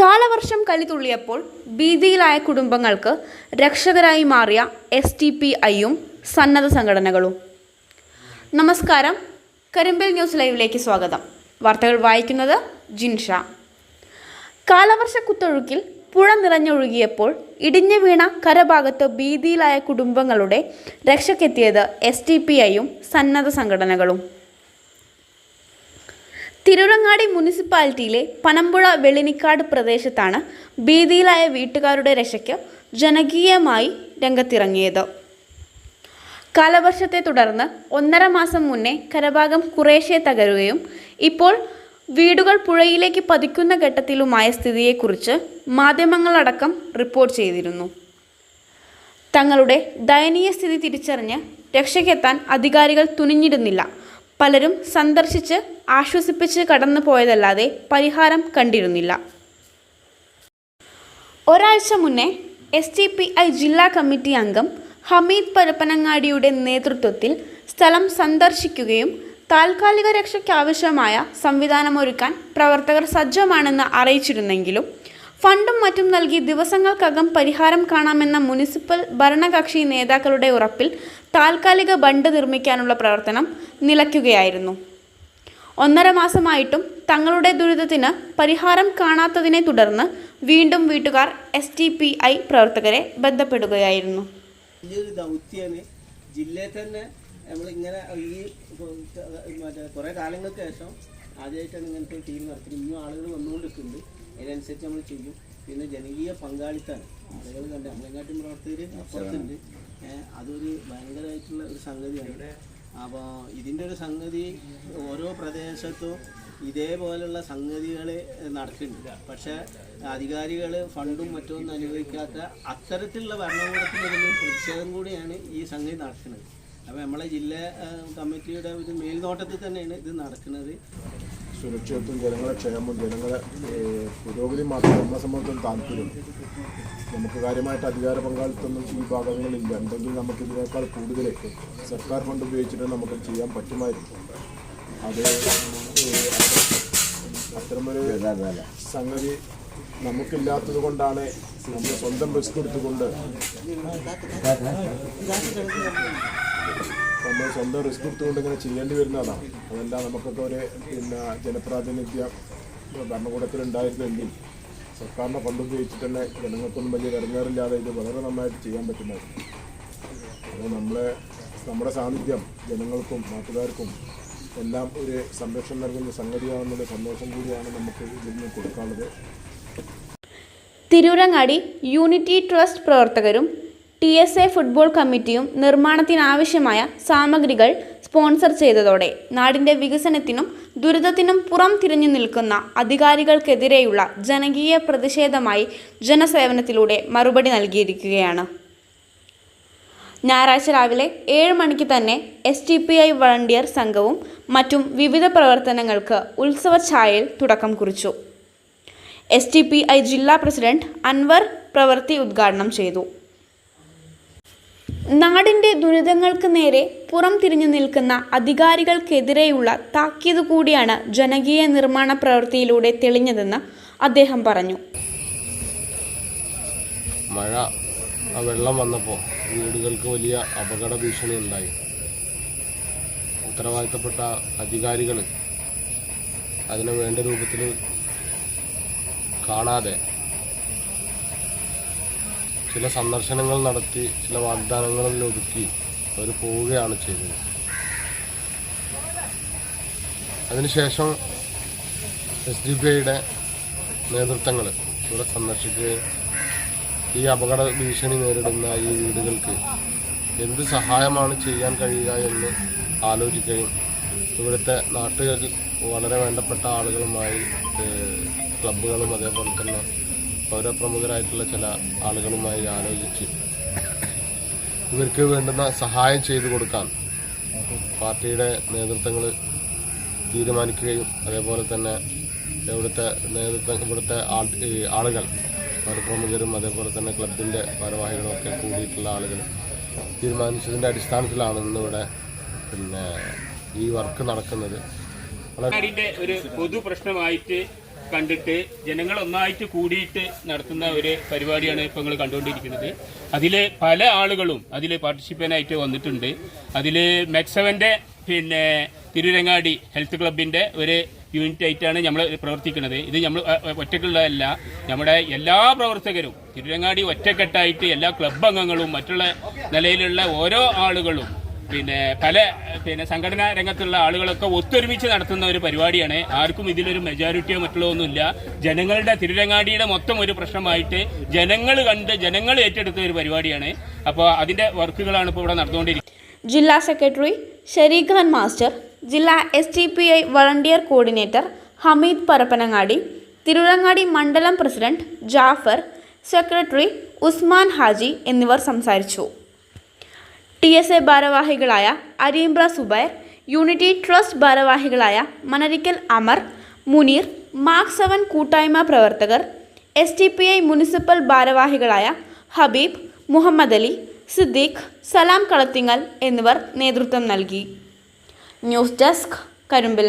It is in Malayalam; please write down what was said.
കാലവർഷം കലിതുള്ളിയപ്പോൾ ഭീതിയിലായ കുടുംബങ്ങൾക്ക് രക്ഷകരായി മാറിയ എസ് ടി പി ഐയും സന്നദ്ധ സംഘടനകളും. നമസ്കാരം. കരിമ്പൽ ന്യൂസ് ലൈവിലേക്ക് സ്വാഗതം. വാർത്തകൾ വായിക്കുന്നത് ജിൻഷ. കാലവർഷ കുത്തൊഴുക്കിൽ പുഴ നിറഞ്ഞൊഴുകിയപ്പോൾ ഇടിഞ്ഞു വീണ കരഭാഗത്ത് ഭീതിയിലായ കുടുംബങ്ങളുടെ രക്ഷയ്ക്കെത്തിയത് എസ് ടി പി ഐയും സന്നദ്ധ സംഘടനകളും. തിരുരങ്ങാടി മുനിസിപ്പാലിറ്റിയിലെ പനമ്പുഴ വെളിനിക്കാട് പ്രദേശത്താണ് ഭീതിയിലായ വീട്ടുകാരുടെ രക്ഷയ്ക്ക് ജനകീയമായി രംഗത്തിറങ്ങിയത്. കാലവർഷത്തെ തുടർന്ന് ഒന്നര മാസം മുന്നേ കരഭാഗം കുറേശ്ശെ തകരുകയും ഇപ്പോൾ വീടുകൾ പുഴയിലേക്ക് പതിക്കുന്ന ഘട്ടത്തിലുമായ സ്ഥിതിയെക്കുറിച്ച് മാധ്യമങ്ങളടക്കം റിപ്പോർട്ട് ചെയ്തിരുന്നു. തങ്ങളുടെ ദയനീയ സ്ഥിതി തിരിച്ചറിഞ്ഞ് രക്ഷയ്ക്കെത്താൻ അധികാരികൾ തുനിഞ്ഞിരുന്നില്ല. പലരും സന്ദർശിച്ച് ആശ്വസിപ്പിച്ച് കടന്നു പോയതല്ലാതെ പരിഹാരം കണ്ടിരുന്നില്ല. ഒരാഴ്ച മുന്നേ എസ് ടി പി ഐ ജില്ലാ കമ്മിറ്റി അംഗം ഹമീദ് പരപ്പനങ്ങാടിയുടെ നേതൃത്വത്തിൽ സ്ഥലം സന്ദർശിക്കുകയും താൽക്കാലിക രക്ഷയ്ക്കാവശ്യമായ സംവിധാനമൊരുക്കാൻ പ്രവർത്തകർ സജ്ജമാണെന്ന് അറിയിച്ചിരുന്നെങ്കിലും ഫണ്ടും മറ്റും നൽകി ദിവസങ്ങൾക്കകം പരിഹാരം കാണാമെന്ന മുനിസിപ്പൽ ഭരണകക്ഷി നേതാക്കളുടെ ഉറപ്പിൽ താൽക്കാലിക ബണ്ട് നിർമ്മിക്കാനുള്ള പ്രവർത്തനം നിലയ്ക്കുകയായിരുന്നു. ഒന്നര മാസമായിട്ടും തങ്ങളുടെ ദുരിതത്തിന് പരിഹാരം കാണാത്തതിനെ തുടർന്ന് വീണ്ടും വീട്ടുകാർ എസ് ടി പി ഐ പ്രവർത്തകരെ ബന്ധപ്പെടുകയായിരുന്നു. ഈ കുറേ ആദ്യമായിട്ടാണ് ഇങ്ങനത്തെ ടീം നടത്തുന്നത്. ഇനിയും ആളുകൾ വന്നുകൊണ്ടിരിക്കുന്നുണ്ട്. അതിനനുസരിച്ച് നമ്മൾ ചെയ്യും. പിന്നെ ജനകീയ പങ്കാളിത്തമാണ്. ആളുകൾ കണ്ട് നമ്മളെങ്ങാട്ടും പ്രവർത്തകർ അപ്പുറത്തുണ്ട് അതൊരു ഭയങ്കരമായിട്ടുള്ള ഒരു സംഗതിയാണ്. അപ്പോൾ ഇതിന്റെ ഒരു സംഗതി ഓരോ പ്രദേശത്തും ഇതേപോലെയുള്ള സംഗതികൾ നടക്കുന്നുണ്ട്. പക്ഷേ അധികാരികൾ ഫണ്ടും മറ്റൊന്നും അനുവദിക്കാത്ത അത്തരത്തിലുള്ള ഭരണകൂടത്തിനൊരു പ്രതിഷേധം കൂടിയാണ് ഈ സംഗതി നടക്കുന്നത്. അപ്പോൾ നമ്മളെ ജില്ലാ കമ്മിറ്റിയുടെ ഒരു മേൽനോട്ടത്തിൽ തന്നെയാണ് ഇത് നടക്കുന്നത്. സുരക്ഷിതത്വം ജനങ്ങളെ ക്ഷേമം ജനങ്ങളെ പുരോഗതി മാത്രം നമ്മളെ സംബന്ധിച്ചും താല്പര്യം. നമുക്ക് കാര്യമായിട്ട് അധികാര പങ്കാളിത്തമൊന്നും ഈ ഭാഗങ്ങളില്ല ഉണ്ടെങ്കിൽ നമുക്ക് ഇതിനേക്കാൾ കൂടുതലേക്ക് സർക്കാർ ഫണ്ട് ഉപയോഗിച്ചിട്ട് നമുക്ക് ചെയ്യാൻ പറ്റുമായിരുന്നു അത് അത്തരമൊരു സംഗതി നമുക്കില്ലാത്തത് കൊണ്ടാണ് നമ്മൾ സ്വന്തം റിസ്ക് എടുത്തുകൊണ്ട് നമ്മൾ സ്വന്തം റിസ്ക് എടുത്തുകൊണ്ട് ഇങ്ങനെ ചെയ്യേണ്ടി വരുന്നതാണ് അതല്ല നമുക്കൊക്കെ ഒരു പിന്നെ ജനപ്രാതിനിധ്യ ഭരണകൂടത്തിൽ ഉണ്ടായിരുന്നെങ്കിൽ സർക്കാരിന്റെ ഫണ്ട് ഉപയോഗിച്ചിട്ട് തന്നെ ജനങ്ങൾക്കൊന്നും വലിയ ഇറങ്ങാറില്ലാതെ ഇത് വളരെ നന്നായിട്ട് ചെയ്യാൻ പറ്റുന്നതായിരുന്നു അപ്പോൾ നമ്മളെ നമ്മുടെ സാന്നിധ്യം ജനങ്ങൾക്കും നാട്ടുകാർക്കും എല്ലാം ഒരു സംരക്ഷണം നൽകുന്ന സംഗതിയാണെന്നുള്ള സന്തോഷം കൂടിയാണ് നമുക്ക് ഇതിൽ നിന്ന് കൊടുക്കാനുള്ളത്. തിരൂരങ്ങാടി യൂണിറ്റി ട്രസ്റ്റ് പ്രവർത്തകരും ടി എസ് എ ഫുട്ബോൾ കമ്മിറ്റിയും നിർമ്മാണത്തിനാവശ്യമായ സാമഗ്രികൾ സ്പോൺസർ ചെയ്തതോടെ നാടിന്റെ വികസനത്തിനും ദുരിതത്തിനും പുറം തിരിഞ്ഞു നിൽക്കുന്ന അധികാരികൾക്കെതിരെയുള്ള ജനകീയ പ്രതിഷേധമായി ജനസേവനത്തിലൂടെ മറുപടി നൽകിയിരിക്കുകയാണ്. ഞായറാഴ്ച രാവിലെ ഏഴ് മണിക്ക് തന്നെ S D P I volunteer സംഘവും മറ്റും വിവിധ പ്രവർത്തനങ്ങൾക്ക് ഉത്സവ ഛായയിൽ തുടക്കം കുറിച്ചു. എസ് ടി പി ഐ ജില്ലാ പ്രസിഡന്റ് അൻവർ പ്രവൃത്തി ഉദ്ഘാടനം ചെയ്തു. നാടിന്റെ ദുരിതങ്ങൾക്ക് നേരെ പുറം തിരിഞ്ഞു നിൽക്കുന്ന അധികാരികൾക്കെതിരെയുള്ള താക്കീത് കൂടിയാണ് ജനകീയ നിർമ്മാണ പ്രവൃത്തിയിലൂടെ തെളിഞ്ഞതെന്ന് അദ്ദേഹം പറഞ്ഞു. മഴ വെള്ളം വന്നപ്പോൾ വീടുകൾക്ക് വലിയ അപകട ഭീഷണി ഉണ്ടായി. ഉത്തരവാദിത്തപ്പെട്ട അധികാരികൾ അതിനു വേണ്ട രൂപത്തിൽ കാണാതെ ചില സന്ദർശനങ്ങൾ നടത്തി ചില വാഗ്ദാനങ്ങളിൽ ഒതുക്കി അവർ പോവുകയാണ് ചെയ്തത്. അതിനുശേഷം എസ് ഡി പി ഐയുടെ നേതൃത്വങ്ങൾ ഇവിടെ സന്ദർശിക്കുകയും ഈ അപകട ഭീഷണി നേരിടുന്ന ഈ വീടുകൾക്ക് എന്ത് സഹായമാണ് ചെയ്യാൻ കഴിയുക എന്ന് ആലോചിക്കുകയും ഇവിടുത്തെ നാട്ടുകാരിൽ വളരെ വേണ്ടപ്പെട്ട ആളുകളുമായി ക്ലബുകളും അതേപോലെ തന്നെ പൗരപ്രമുഖരായിട്ടുള്ള ചില ആളുകളുമായി ആലോചിച്ച് ഇവർക്ക് വേണ്ടുന്ന സഹായം ചെയ്തു കൊടുക്കാൻ പാർട്ടിയുടെ നേതൃത്വങ്ങൾ തീരുമാനിക്കുകയും അതേപോലെ തന്നെ ഇവിടുത്തെ നേതൃത്വം ഇവിടുത്തെ ആളുകൾ പൗരപ്രമുഖരും അതേപോലെ തന്നെ ക്ലബിന്റെ ഭാരവാഹികളും ഒക്കെ കൂടിയിട്ടുള്ള ആളുകൾ തീരുമാനിച്ചതിന്റെ അടിസ്ഥാനത്തിലാണ് ഇന്നിവിടെ പിന്നെ ഈ വർക്ക് നടക്കുന്നത്. ഒരു പൊതു പ്രശ്നമായിട്ട് കണ്ടിട്ട് ജനങ്ങൾ ഒന്നായിട്ട് കൂടിയിട്ട് നടത്തുന്ന ഒരു പരിപാടിയാണ് ഇപ്പോൾ നിങ്ങൾ കണ്ടുകൊണ്ടിരിക്കുന്നത് അതിൽ പല ആളുകളും അതിൽ പാർട്ടിസിപ്പന്റായിട്ട് വന്നിട്ടുണ്ട്. അതിൽ മെക്സവന്റെ പിന്നെ തിരുരങ്ങാടി ഹെൽത്ത് ക്ലബിന്റെ ഒരു യൂണിറ്റ് ആയിട്ടാണ് നമ്മൾ പ്രവർത്തിക്കുന്നത്. ഇത് നമ്മൾ ഒറ്റക്കുള്ളതല്ല. നമ്മുടെ എല്ലാ പ്രവർത്തകരും തിരുരങ്ങാടി ഒറ്റക്കെട്ടായിട്ട് എല്ലാ ക്ലബ് അംഗങ്ങളും മറ്റുള്ള നിലയിലുള്ള ഓരോ ആളുകളും പിന്നെ പല പിന്നെ സംഘടനാ രംഗത്തുള്ള ആളുകളൊക്കെ ഒത്തൊരുമിച്ച് നടത്തുന്ന ഒരു പരിപാടിയാണ്. ആർക്കും ഇതിലൊരു മെജോറിറ്റിയോ മറ്റുള്ള ഒന്നുമില്ല. ജനങ്ങളുടെ തിരുരങ്ങാടിയുടെ മൊത്തം ഒരു പ്രശ്നമായിട്ട് ജനങ്ങൾ കണ്ട് ജനങ്ങൾ ഏറ്റെടുത്ത ഒരു പരിപാടിയാണ്. അപ്പോൾ അതിന്റെ വർക്കുകളാണ് ഇപ്പോൾ ഇവിടെ നടന്നുകൊണ്ടിരിക്കുന്നത്. ജില്ലാ സെക്രട്ടറി ഷരീഖ് ഖാൻ മാസ്റ്റർ ജില്ലാ S D P I volunteer coordinator Hameed Parappanangadi Tirurangadi മണ്ഡലം പ്രസിഡന്റ് ജാഫർ സെക്രട്ടറി ഉസ്മാൻ ഹാജി എന്നിവർ സംസാരിച്ചു. ടി എസ് എ ഭാരവാഹികളായ അരീംബ്ര സുബൈർ യൂണിറ്റി ട്രസ്റ്റ് ഭാരവാഹികളായ മനരിക്കൽ അമർ മുനീർ മാർക്ക് സെവൻ കൂട്ടായ്മ പ്രവർത്തകർ S D P I municipal ഭാരവാഹികളായ ഹബീബ് മുഹമ്മദ് അലി സിദ്ദീഖ് സലാം കളത്തിങ്ങൽ എന്നിവർ നേതൃത്വം നൽകി. News desk Karumbil